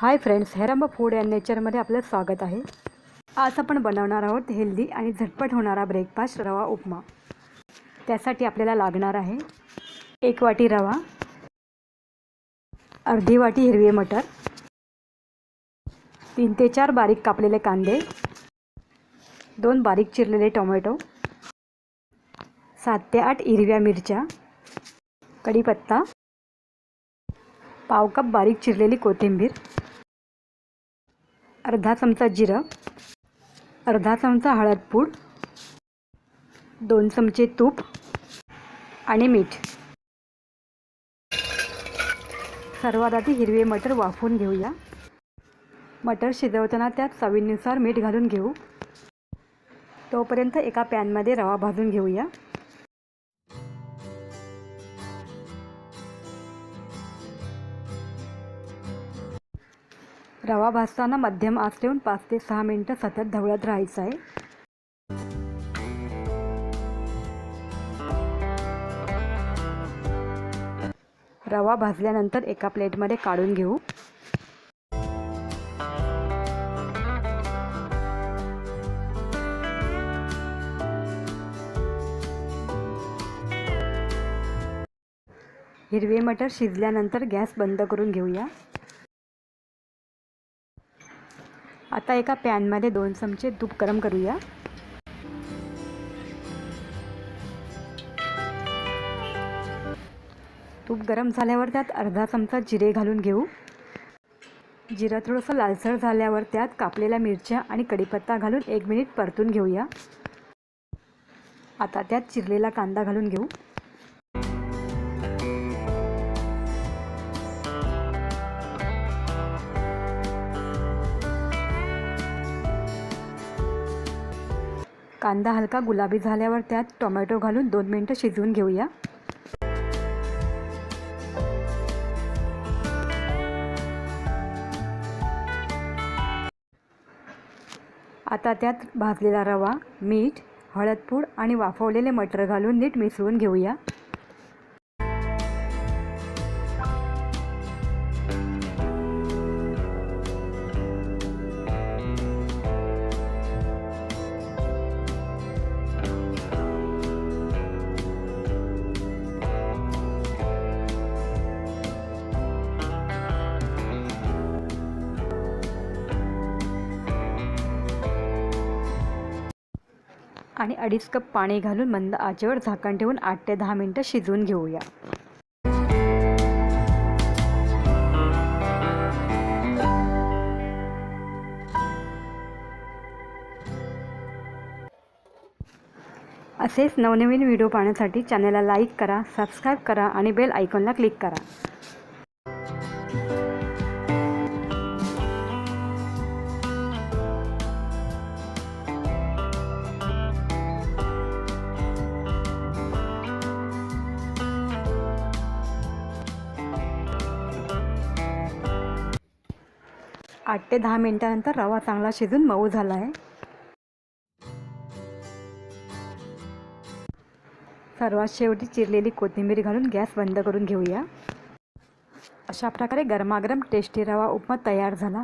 Hi friends Heramba food and नेचरमध्ये आपलं स्वागत आहे. आज आपण बनवणार आहोत हेल्दी आणि झटपट होणारा ब्रेकफास्ट रवा उपमा. त्यासाठी आपल्याला लागणार आहे एक वाटी रवा अर्धी वाटी हिरवे मटर तीन ते चार बारीक कापलेले कांदे दोन बारीक चिरलेले टोमॅटो सात ते आठ हिरव्या मिरच्या कढीपत्ता पाव कप बारीक चिरलेली कोथिंबीर अर्धा चमचा जिरं अर्धा चमचा हळद पूड दोन चमचे तूप आणि मीठ. सर्वात आधी हिरवे मटर वाफवून घेऊया. मटर शिजवताना त्यात चवीनुसार मीठ घालून घेऊ. तोपर्यंत एका पॅनमध्ये रवा भाजून घेऊया. रवा भाजताना मध्यम आस ठेवून पाच ते सहा मिनटं सतत ढवळत राहायचं आहे. रवा भाजल्यानंतर एका प्लेटमध्ये काढून घेऊ. हिरवे मटर शिजल्यानंतर गॅस बंद करून घेऊया. आता एका पॅनमध्ये दोन चमचे तूप गरम करूया. तूप गरम झाल्यावर त्यात अर्धा चमचा जिरे घालून घेऊ. जिरा थोडंसं लालसर झाल्यावर त्यात कापलेल्या मिरच्या आणि कढीपत्ता घालून एक मिनिट परतून घेऊया. आता त्यात चिरलेला कांदा घालून घेऊ. कांदा हलका गुलाबी झाल्यावर त्यात टोमॅटो घालून दोन मिनटं शिजवून घेऊया. आता त्यात भाजलेला रवा मीठ हळदपूड आणि वाफवलेले मटर घालून नीट मिसळून घेऊया. आणि अडीच कप पाणी घालून मंद आचेवर झाकण ठेवून आठ ते दहा मिनटं शिजवून घेऊया. असेच नवनवीन व्हिडिओ पाहण्यासाठी चॅनलला लाईक करा सबस्क्राईब करा आणि बेल आयकॉनला क्लिक करा. आठ ते दहा मिनटानंतर रवा चांगला शिजून मऊ झाला आहे. सर्वात शेवटी चिरलेली कोथिंबीर घालून गॅस बंद करून घेऊया. अशा प्रकारे गरमागरम टेस्टी रवा उपमा तयार झाला.